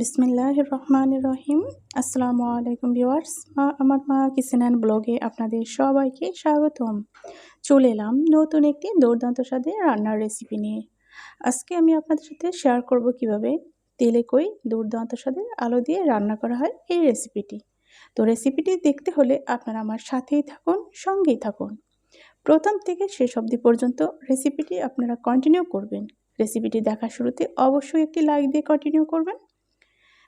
বিসমিল্লাহ রহমান রহিম আসসালামু আলাইকুম ভিওয়ার্স আমার মা কিচেন অ্যান্ড ব্লগে আপনাদের সবাইকে স্বাগতম। চলে এলাম নতুন একটি দুর্দান্ত স্বাদে রান্নার রেসিপি নিয়ে। আজকে আমি আপনাদের সাথে শেয়ার করব কীভাবে তেলে কই দুর্দান্ত স্বাদের আলো দিয়ে রান্না করা হয় এই রেসিপিটি তো রেসিপিটি দেখতে হলে আপনারা আমার সাথেই থাকুন, সঙ্গেই থাকুন। প্রথম থেকে শেষ অবধি পর্যন্ত রেসিপিটি আপনারা কন্টিনিউ করবেন। রেসিপিটি দেখা শুরুতে অবশ্যই একটি লাইক দিয়ে কন্টিনিউ করবেন।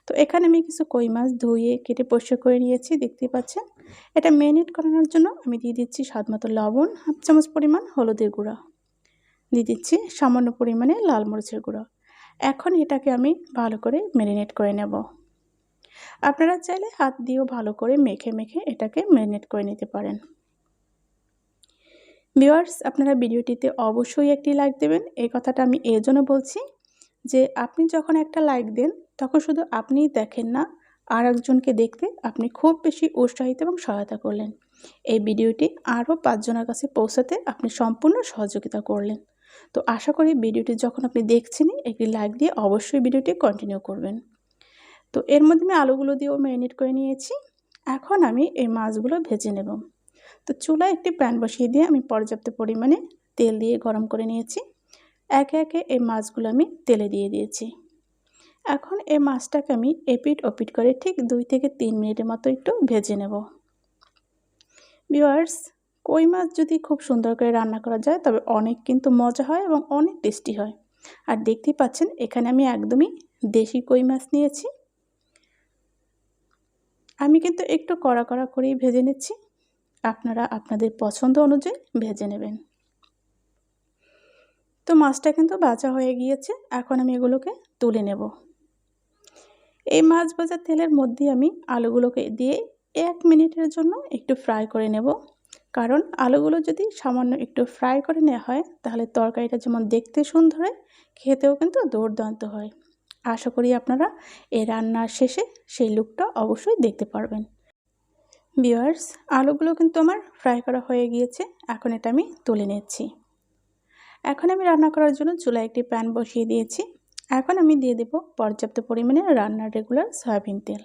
তো এখানে আমি কিছু কই মাছ ধুয়ে কেটে পরিষ্কার করে নিয়েছি, দেখতে পাচ্ছেন? এটা ম্যারিনেট করানোর জন্য আমি দিয়ে দিচ্ছি স্বাদ মতো লবণ, হাফ চামচ পরিমাণ হলুদের গুঁড়া। দিয়ে দিচ্ছি সামান্য পরিমাণে লাল মরিচের গুঁড়ো। এখন এটাকে আমি ভালো করে ম্যারিনেট করে নেব। আপনারা চাইলে হাত দিয়েও ভালো করে মেখে মেখে এটাকে ম্যারিনেট করে নিতে পারেন। ভিওয়ার্স আপনারা ভিডিওটিতে অবশ্যই একটি লাইক দেবেন। এই কথাটা আমি এই জন্য বলছি যে, আপনি যখন একটা লাইক দেন তখন শুধু আপনিই দেখেন না আর একজনকে দেখতে আপনি খুব বেশি উৎসাহিত এবং সহায়তা করলেন। এই ভিডিওটি আরও পাঁচজনের কাছে পৌঁছাতে আপনি সম্পূর্ণ সহযোগিতা করলেন। তো আশা করি ভিডিওটি যখন আপনি দেখছেনই একটি লাইক দিয়ে অবশ্যই ভিডিওটি কন্টিনিউ করবেন। তো এর মধ্যে আমি আলুগুলো দিয়েও ম্যারিনেট করে নিয়েছি। এখন আমি এই মাছগুলো ভেজে নেব। তো চুলায় একটি প্যান বসিয়ে দিয়ে আমি পর্যাপ্ত পরিমাণে তেল দিয়ে গরম করে নিয়েছি। একে একে এই মাছগুলো আমি তেলে দিয়ে দিয়েছি। এখন এই মাছটাকে আমি এপিট ওপিট করে ঠিক দুই থেকে তিন মিনিটের মতো একটু ভেজে নেব। ভিওয়ার্স কই মাছ যদি খুব সুন্দর করে রান্না করা যায়, তবে অনেক কিন্তু মজা হয় এবং অনেক টেস্টি হয়। আর দেখতেই পাচ্ছেন, এখানে আমি একদমই দেশি কই মাছ নিয়েছি। আমি কিন্তু একটু কড়া কড়া করেই ভেজে নিচ্ছি। আপনারা আপনাদের পছন্দ অনুযায়ী ভেজে নেবেন। তো মাছটা কিন্তু বাজা হয়ে গিয়েছে, এখন আমি এগুলোকে তুলে নেব। এই মাছ ভাজার তেলের মধ্যে আমি আলুগুলোকে দিয়ে এক মিনিটের জন্য একটু ফ্রাই করে নেব। কারণ আলুগুলো যদি সামান্য একটু ফ্রাই করে নেওয়া হয়, তাহলে তরকারিটা যেমন দেখতে সুন্দর হয়, খেতেও কিন্তু দুর্দান্ত হয়। আশা করি আপনারা এই রান্নার শেষে সেই লুকটা অবশ্যই দেখতে পারবেন। বিয়ার্স আলুগুলো কিন্তু আমার ফ্রাই করা হয়ে গিয়েছে, এখন এটা আমি তুলে নিচ্ছি। এখন আমি রান্না করার জন্য চুলায় একটি প্যান বসিয়ে দিয়েছি। এখন আমি দিয়ে দেব পর্যাপ্ত পরিমাণে রান্নার রেগুলার সয়াবিন তেল।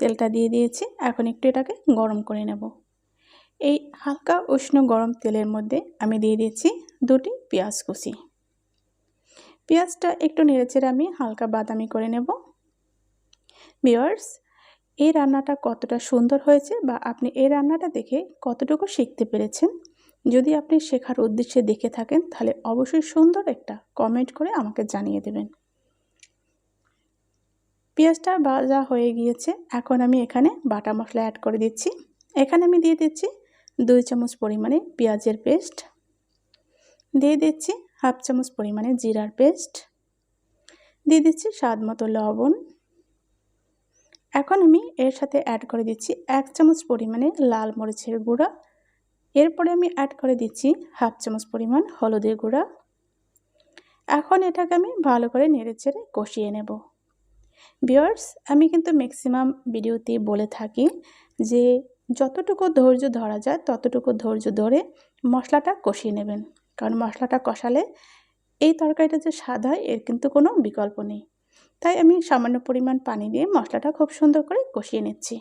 তেলটা দিয়ে দিয়েছি, এখন একটু এটাকে গরম করে নেব। এই হালকা উষ্ণ গরম তেলের মধ্যে আমি দিয়ে দিয়েছি দুটি পেঁয়াজ কুচি। পেঁয়াজটা একটু নেড়েচেড়ে আমি হালকা বাদামি করে নেব। বিয়ার্স এই রান্নাটা কতটা সুন্দর হয়েছে বা আপনি এই রান্নাটা দেখে কতটুকু শিখতে পেরেছেন যদি আপনি শেখার উদ্দেশ্যে দেখে থাকেন, তাহলে অবশ্যই সুন্দর একটা কমেন্ট করে আমাকে জানিয়ে দেবেন। পেঁয়াজটা ভাজা হয়ে গিয়েছে। এখন আমি এখানে বাটা মশলা অ্যাড করে দিচ্ছি। এখানে আমি দিয়ে দিচ্ছি দুই চামচ পরিমাণে পেঁয়াজের পেস্ট দিয়ে দিচ্ছি হাফ চামচ পরিমাণে জিরার পেস্ট দিয়ে দিচ্ছি স্বাদ মতো লবণ। এখন আমি এর সাথে অ্যাড করে দিচ্ছি এক চামচ পরিমাণে লাল মরিচের গুঁড়া। এরপরে আমি অ্যাড করে দিচ্ছি হাফ চামচ পরিমাণ হলুদের গুঁড়া। এখন এটাকে আমি ভালো করে নেড়ে চেড়ে কষিয়ে নেব। বিয়ার্স আমি কিন্তু ম্যাক্সিমাম ভিডিওতে বলে থাকি যে যতটুকু ধৈর্য ধরা যায়, ততটুকু ধৈর্য ধরে মশলাটা কষিয়ে নেবেন। কারণ মশলাটা কষালে এই তরকারিটা যে স্বাদ হয়, এর কিন্তু কোনো বিকল্প নেই। তাই আমি সামান্য পরিমাণ পানি দিয়ে মশলাটা খুব সুন্দর করে কষিয়ে নিচ্ছি।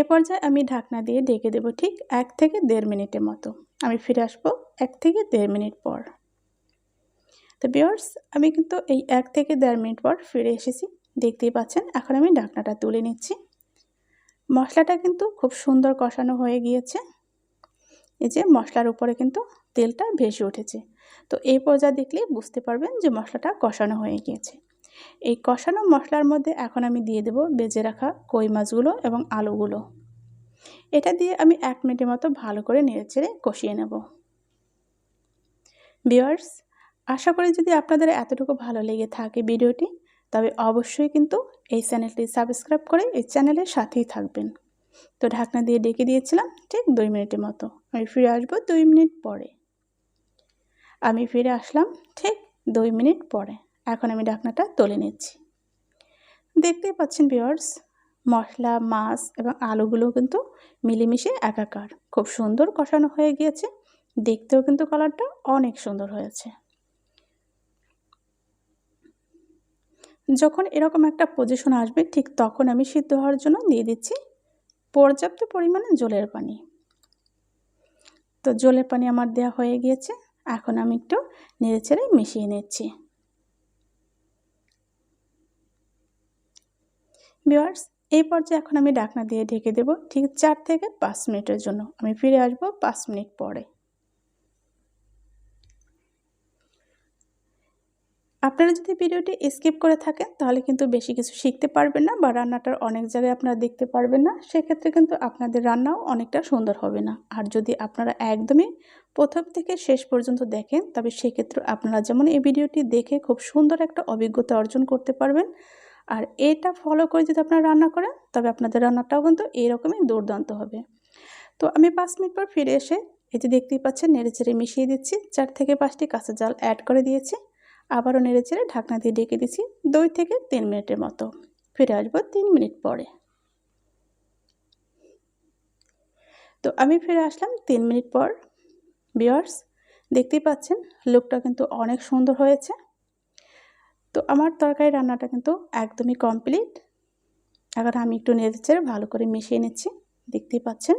এ পর্যায়ে আমি ঢাকনা দিয়ে ঢেকে দেবো ঠিক এক থেকে দেড় মিনিটের মতো। আমি ফিরে আসব এক থেকে দেড় মিনিট পর। তো বিয়ার্স আমি কিন্তু এই এক থেকে দেড় মিনিট পর ফিরে এসেছি। দেখতেই পাচ্ছেন, এখন আমি ঢাকনাটা তুলে নিচ্ছি। মশলাটা কিন্তু খুব সুন্দর কষানো হয়ে গিয়েছে। এই যে মশলার উপরে কিন্তু তেলটা ভেসে উঠেছে। তো এই পর্যায়ে দেখলে বুঝতে পারবেন যে মশলাটা কষানো হয়ে গিয়েছে। এই কষানো মশলার মধ্যে এখন আমি দিয়ে দেব বেজে রাখা কই মাছগুলো এবং আলুগুলো। এটা দিয়ে আমি এক মিনিটের মতো ভালো করে নেড়েচেড়ে কষিয়ে নেব। বিয়ার্স আশা করি যদি আপনাদের এতটুকু ভালো লেগে থাকে ভিডিওটি, তবে অবশ্যই কিন্তু এই চ্যানেলটি সাবস্ক্রাইব করে এই চ্যানেলের সাথেই থাকবেন। তো ঢাকনা দিয়ে ডেকে দিয়েছিলাম ঠিক দুই মিনিটের মতো। আমি ফিরে আসব দুই মিনিট পরে। আমি ফিরে আসলাম ঠিক দুই মিনিট পরে। এখন আমি ঢাকনাটা তুলে নিচ্ছি। দেখতেই পাচ্ছেন বিয়ার্স মশলা, মাছ এবং আলুগুলো কিন্তু মিলেমিশে একাকার। খুব সুন্দর কষানো হয়ে গিয়েছে। দেখতেও কিন্তু কালারটা অনেক সুন্দর হয়েছে। যখন এরকম একটা পজিশন আসবে, ঠিক তখন আমি সিদ্ধ হওয়ার জন্য দিয়ে দিচ্ছি পর্যাপ্ত পরিমাণে জলের পানি। তো জলের পানি আমার দেওয়া হয়ে গিয়েছে। এখন আমি একটু নেড়ে চেড়ে মিশিয়ে নিচ্ছি। বিয়ার্স এই পর্যায়ে এখন আমি ডাকনা দিয়ে ঢেকে দেব ঠিক চার থেকে পাঁচ মিনিটের জন্য। আমি ফিরে আসব পাঁচ মিনিট পরে। আপনারা যদি ভিডিওটি স্কিপ করে থাকেন, তাহলে কিন্তু বেশি কিছু শিখতে পারবেন না বা রান্নাটার অনেক জায়গায় আপনারা দেখতে পারবেন না। সেক্ষেত্রে কিন্তু আপনাদের রান্নাও অনেকটা সুন্দর হবে না। আর যদি আপনারা একদমই প্রথম থেকে শেষ পর্যন্ত দেখেন, তবে সেক্ষেত্রে আপনারা যেমন এই ভিডিওটি দেখে খুব সুন্দর একটা অভিজ্ঞতা অর্জন করতে পারবেন আর এটা ফলো করে যদি আপনারা রান্না করেন, তবে আপনাদের রান্নাটাও কিন্তু এইরকমই দুর্দান্ত হবে। তো আমি পাঁচ মিনিট পর ফিরে এসে এই যে দেখতেই পাচ্ছেন নেড়ে চেড়ে মিশিয়ে দিচ্ছি, চার থেকে পাঁচটি কাঁচা জাল অ্যাড করে দিয়েছি। আবারও নেড়ে চেড়ে ঢাকনা দিয়ে ডেকে দিচ্ছি দুই থেকে তিন মিনিটের মতো। ফিরে আসব তিন মিনিট পরে। তো আমি ফিরে আসলাম তিন মিনিট পর। বিয়ার্স দেখতেই পাচ্ছেন লুকটা কিন্তু অনেক সুন্দর হয়েছে। তো আমার তরকারি রান্নাটা কিন্তু একদমই কমপ্লিট এখন আমি একটু নেড়ে চেড়ে ভালো করে মিশিয়ে নিচ্ছি, দেখতেই পাচ্ছেন।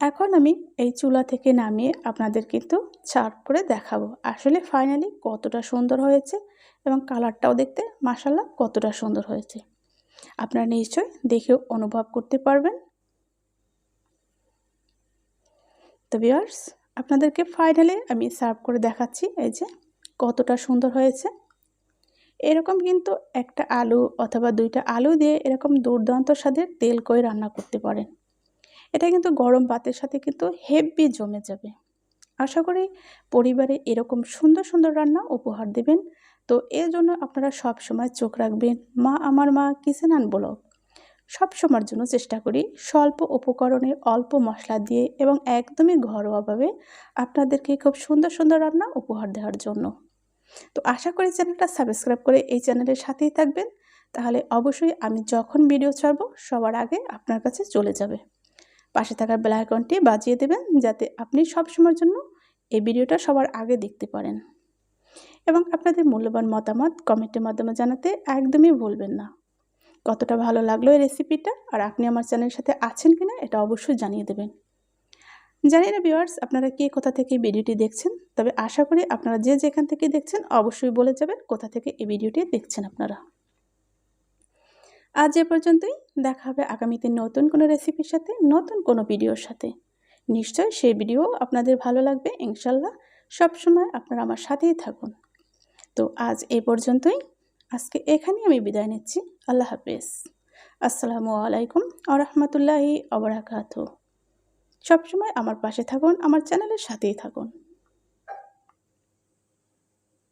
এখন আমি এই চুলা থেকে নামিয়ে আপনাদের কিন্তু সার্ভ করে দেখাবো। আসলে ফাইনালি কতটা সুন্দর হয়েছে এবং কালারটাও দেখতে মাসাল্লাহ কতটা সুন্দর হয়েছে। আপনারা নিশ্চয় দেখেও অনুভব করতে পারবেন। তো বিয়ার্স আপনাদেরকে ফাইনালি আমি সার্ভ করে দেখাচ্ছি এই যে কতটা সুন্দর হয়েছে। এরকম কিন্তু একটা আলু অথবা দুইটা আলু দিয়ে এরকম দুর্দান্ত স্বাদের তেল করে রান্না করতে পারেন। এটা কিন্তু গরম ভাতের সাথে কিন্তু হেভি জমে যাবে। আশা করি পরিবারে এরকম সুন্দর সুন্দর রান্না উপহার দেবেন। তো এর জন্য আপনারা সব সময় চোখ রাখবেন মা আমার মা কিচেন আন ব্লগ। সব সময়ের জন্য চেষ্টা করি স্বল্প উপকরণে অল্প মশলা দিয়ে এবং একদমই ঘরোয়াভাবে আপনাদেরকে খুব সুন্দর সুন্দর রান্না উপহার দেওয়ার জন্য। তো আশা করি চ্যানেলটা সাবস্ক্রাইব করে এই চ্যানেলের সাথেই থাকবেন। তাহলে অবশ্যই আমি যখন ভিডিও ছাড়বো সবার আগে আপনার কাছে চলে যাবে। পাশে থাকার বেল বাজিয়ে দেবেন যাতে আপনি সব সময়ের জন্য এই ভিডিওটা সবার আগে দেখতে পারেন। এবং আপনাদের মূল্যবান মতামত কমেন্টের মাধ্যমে জানাতে একদমই ভুলবেন না। কতটা ভালো লাগল এই রেসিপিটা আর আপনি আমার চ্যানেলের সাথে আছেন কিনা এটা অবশ্যই জানিয়ে দেবেন। জানি না ভিওয়ার্স আপনারা কে কোথা থেকে ভিডিওটি দেখছেন? তবে আশা করি আপনারা যে যেখান থেকে দেখছেন, অবশ্যই বলে যাবেন কোথা থেকে এই ভিডিওটি দেখছেন আপনারা। আজ এ পর্যন্তই, দেখা হবে আগামীতে নতুন কোনো রেসিপির সাথে, নতুন কোনো ভিডিওর সাথে। নিশ্চয় সেই ভিডিও আপনাদের ভালো লাগবে, ইনশাল্লাহ সবসময় আপনারা আমার সাথেই থাকুন। তো আজ এ পর্যন্তই আজকে এখানেই আমি বিদায় নিচ্ছি। আল্লাহ হাফেজ। আসসালামু আলাইকুম আ রহমতুল্লাহি আবরাকাত সবসময় আমার পাশে থাকুন, আমার চ্যানেলের সাথেই থাকুন।